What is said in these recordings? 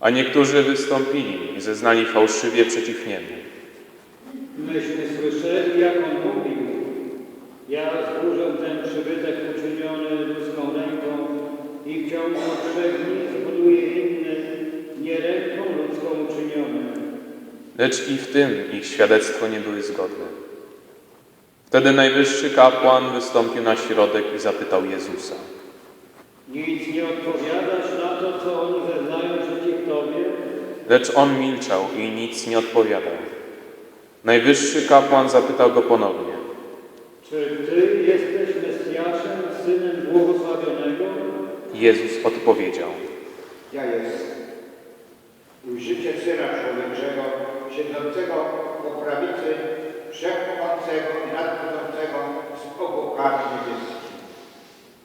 A niektórzy wystąpili i zeznali fałszywie przeciw niemu. Myśmy słyszeli, jak on mówił. Ja zburzę ten przybytek uczyniony ludzką ręką i w ciągu trzech dni zbuduję inny, nie ręką ludzką uczyniony. Lecz i w tym ich świadectwo nie były zgodne. Wtedy najwyższy kapłan wystąpił na środek i zapytał Jezusa. Nic nie odpowiadasz na to, co oni zeznają przeciw Tobie? Lecz on milczał i nic nie odpowiadał. Najwyższy kapłan zapytał go ponownie. Czy Ty jesteś Mesjaszem, Synem Błogosławionego? Jezus odpowiedział. Ja jestem. Ujrzycie Syna Człowieczego, siedzącego po prawicy Wszechmogącego i Nadchodzącego z obłokami niebieskimi.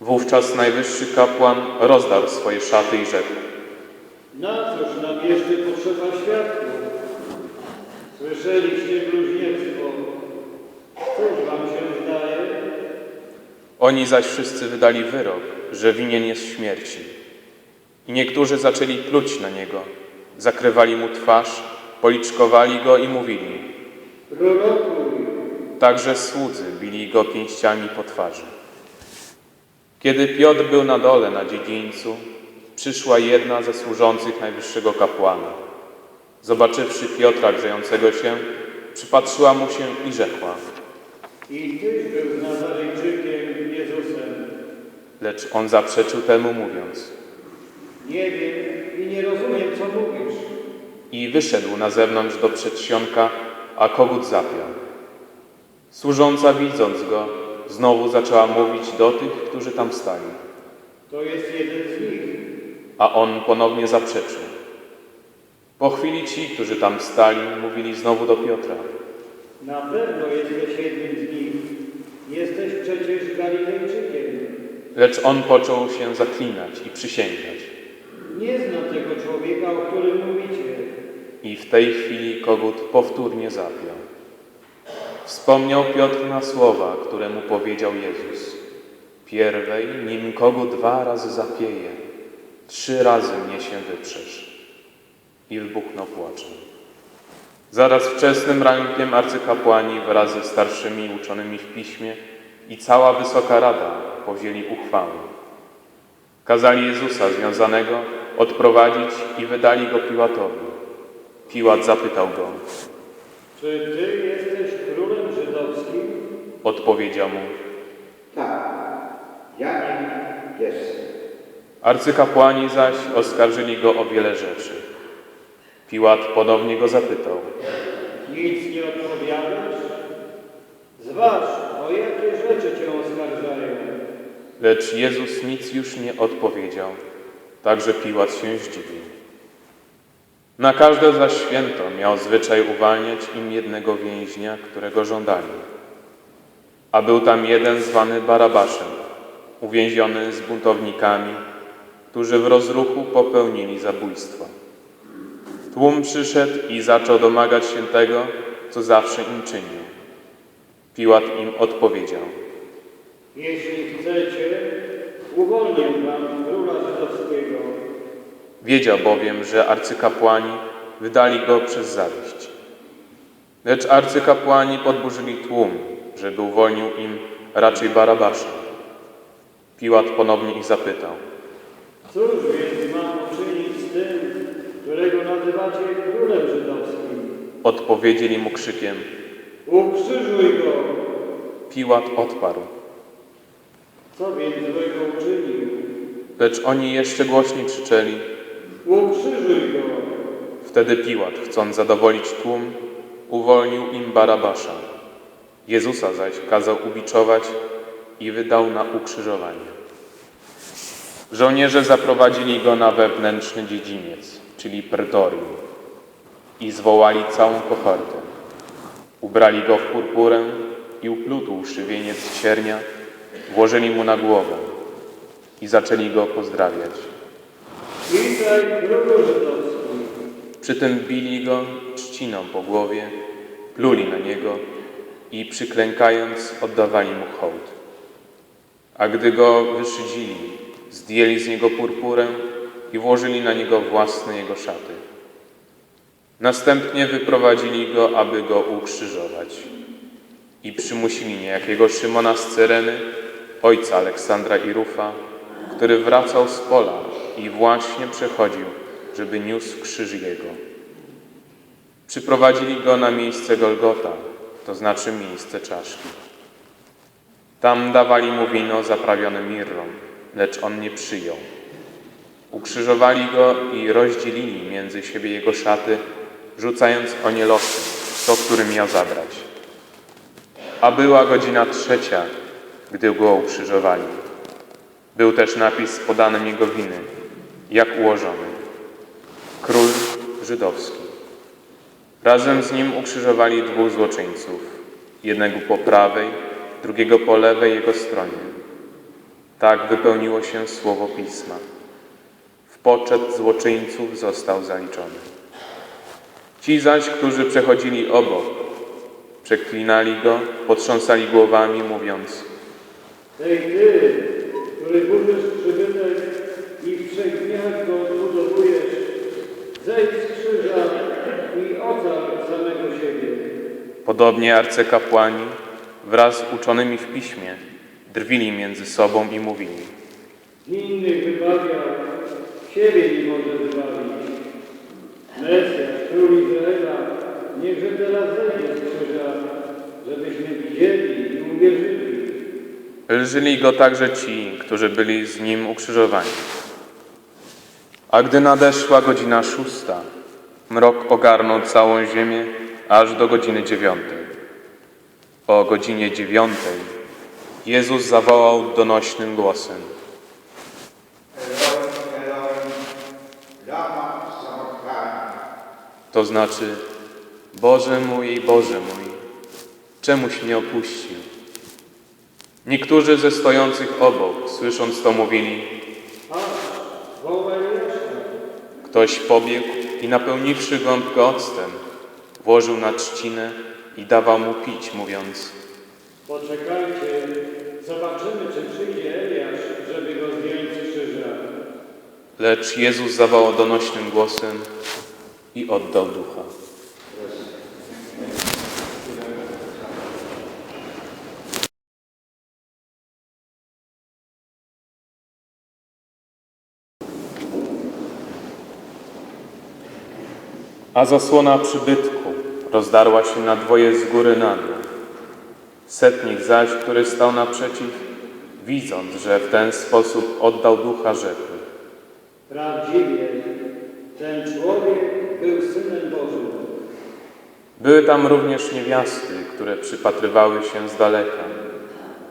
Wówczas najwyższy kapłan rozdarł swoje szaty i rzekł. Na cóż nam jeszcze Oni zaś wszyscy wydali wyrok, że winien jest śmierci. I niektórzy zaczęli pluć na niego, zakrywali mu twarz, policzkowali go i mówili. Także słudzy bili go pięściami po twarzy. Kiedy Piotr był na dole na dziedzińcu, przyszła jedna ze służących najwyższego kapłana. Zobaczywszy Piotra grzejącego się, przypatrzyła mu się i rzekła. I Tyś był Nazarejczykiem. Lecz on zaprzeczył temu, mówiąc. Nie wiem i nie rozumiem, co mówisz. I wyszedł na zewnątrz do przedsionka, a kogut zapiał. Służąca widząc go, znowu zaczęła mówić do tych, którzy tam stali. To jest jeden z nich. A on ponownie zaprzeczył. Po chwili ci, którzy tam stali, mówili znowu do Piotra. Na pewno jesteś jednym z nich. Jesteś przecież Galilejczykiem. Lecz on począł się zaklinać i przysięgać. Nie znam tego człowieka, o którym mówicie. I w tej chwili kogut powtórnie zapiał. Wspomniał Piotr na słowa, które mu powiedział Jezus. Pierwej, nim kogut dwa razy zapieje, trzy razy mnie się wyprzesz. I wybuchnął płaczem. Zaraz wczesnym rankiem arcykapłani wraz ze starszymi uczonymi w piśmie i cała wysoka rada powzięli uchwałę. Kazali Jezusa związanego odprowadzić i wydali go Piłatowi. Piłat zapytał go. Czy Ty jesteś królem żydowskim? Odpowiedział mu. Tak, ja nim jestem. Arcykapłani zaś oskarżyli go o wiele rzeczy. Piłat ponownie go zapytał. Nic nie odpowiadasz? Zważ, o Lecz Jezus nic już nie odpowiedział. Także Piłat się zdziwił. Na każde zaś święto miał zwyczaj uwalniać im jednego więźnia, którego żądali. A był tam jeden zwany Barabaszem, uwięziony z buntownikami, którzy w rozruchu popełnili zabójstwo. Tłum przyszedł i zaczął domagać się tego, co zawsze im czynił. Piłat im odpowiedział. Jeśli chcecie, uwolnię Wam króla żydowskiego. Wiedział bowiem, że arcykapłani wydali go przez zawiść. Lecz arcykapłani podburzyli tłum, żeby uwolnił im raczej Barabasza. Piłat ponownie ich zapytał. Cóż więc mam uczynić z tym, którego nazywacie królem żydowskim? Odpowiedzieli mu krzykiem. Ukrzyżuj go! Piłat odparł. Co więc złego uczynił? Lecz oni jeszcze głośniej krzyczeli. Ukrzyżuj go! Wtedy Piłat, chcąc zadowolić tłum, uwolnił im Barabasza. Jezusa zaś kazał ubiczować i wydał na ukrzyżowanie. Żołnierze zaprowadzili go na wewnętrzny dziedziniec, czyli pretorium, i zwołali całą kohortę. Ubrali go w purpurę i uplutłszy wieniec siernia, włożyli mu na głowę i zaczęli go pozdrawiać. Przy tym bili go trzciną po głowie, pluli na niego i przyklękając oddawali mu hołd. A gdy go wyszydzili, zdjęli z niego purpurę i włożyli na niego własne jego szaty. Następnie wyprowadzili go, aby go ukrzyżować. I przymusili niejakiego Szymona z Cyreny, ojca Aleksandra i Rufa, który wracał z pola i właśnie przechodził, żeby niósł krzyż jego. Przyprowadzili go na miejsce Golgota, to znaczy miejsce czaszki. Tam dawali mu wino zaprawione mirrą, lecz on nie przyjął. Ukrzyżowali go i rozdzielili między siebie jego szaty, rzucając o nie losy, to, który miał zabrać. A była godzina trzecia, gdy go ukrzyżowali. Był też napis z podanym jego winy, jak ułożony. Król żydowski. Razem z nim ukrzyżowali dwóch złoczyńców, jednego po prawej, drugiego po lewej jego stronie. Tak wypełniło się słowo Pisma. W poczet złoczyńców został zaliczony. Ci zaś, którzy przechodzili obok, przeklinali go, potrząsali głowami, mówiąc Ej ty, który burzysz przybytek i w trzech dniach go odbudowujesz, zejdź z krzyża i ocal samego siebie. Podobnie arcykapłani wraz z uczonymi w piśmie drwili między sobą i mówili Innych wybawiał, siebie nie może wybawić. Mesjasz, król Izraela, niechże teraz zejdzie z krzyża, żebyśmy widzieli i uwierzyli. Lżyli go także ci, którzy byli z nim ukrzyżowani. A gdy nadeszła godzina szósta, mrok ogarnął całą ziemię aż do godziny dziewiątej. O godzinie dziewiątej Jezus zawołał donośnym głosem. Elohim, Elohim, lama sabachthani. To znaczy, Boże mój, Boże mój, czemuś mnie opuścił? Niektórzy ze stojących obok, słysząc to, mówili. Ktoś pobiegł i napełniwszy gąbkę octem, włożył na trzcinę i dawał mu pić, mówiąc Poczekajcie, zobaczymy, czy przyjdzie Eliasz, żeby go zdjąć z krzyża. Lecz Jezus zawołał donośnym głosem i oddał ducha. A zasłona przybytku rozdarła się na dwoje z góry na dół. Setnik zaś, który stał naprzeciw, widząc, że w ten sposób oddał ducha, rzekł Prawdziwie, ten człowiek był Synem Bożym. Były tam również niewiasty, które przypatrywały się z daleka.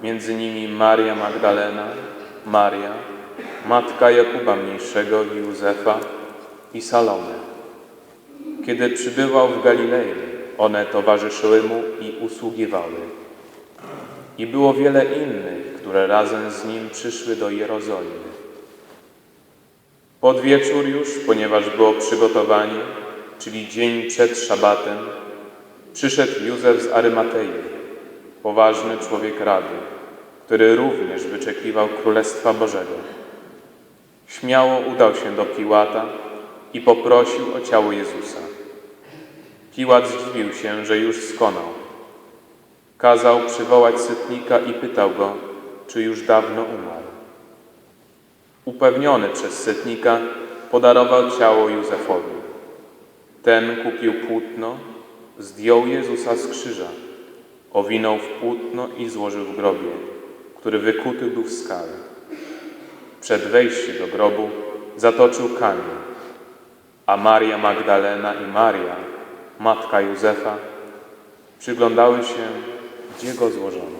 Między nimi Maria Magdalena, Maria, matka Jakuba Mniejszego i Józefa i Salome. Kiedy przybywał w Galilei, one towarzyszyły mu i usługiwały. I było wiele innych, które razem z nim przyszły do Jerozolimy. Pod wieczór już, ponieważ było przygotowanie, czyli dzień przed szabatem, przyszedł Józef z Arymatei, poważny człowiek rady, który również wyczekiwał Królestwa Bożego. Śmiało udał się do Piłata i poprosił o ciało Jezusa. Piłat zdziwił się, że już skonał. Kazał przywołać sytnika i pytał go, czy już dawno umarł. Upewniony przez setnika, podarował ciało Józefowi. Ten kupił płótno, zdjął Jezusa z krzyża, owinął w płótno i złożył w grobie, który wykuty był w skale. Przed wejściem do grobu zatoczył kamień, a Maria Magdalena i Maria, matka Józefa, przyglądały się, gdzie go złożono.